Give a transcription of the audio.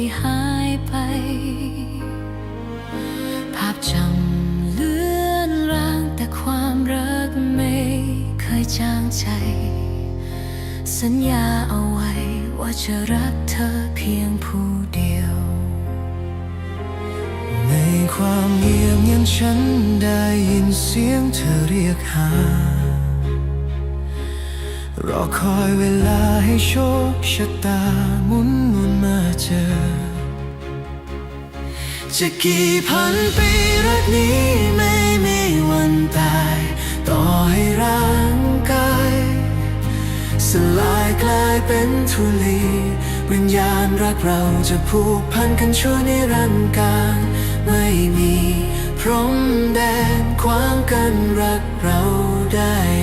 ที่หายไป ภาพจำเลือนรางแต่ความรักไม่เคยจางใจ สัญญาเอาไว้ว่าจะรักเธอเพียงผู้เดียว ในความเงียบเงียบฉันได้ยินเสียงเธอเรียกหารอคอยเวลาให้โชคชะตาหมุนวนมาเจอ จะกี่พันปีรักนี้ไม่มีวันตาย ต่อให้ร่างกายสลายกลายเป็นธุลีวิญญาณรักเราจะผูกพันกันชั่วนิรันดร์การไม่มีพรมแดนขวางกันรักเราได้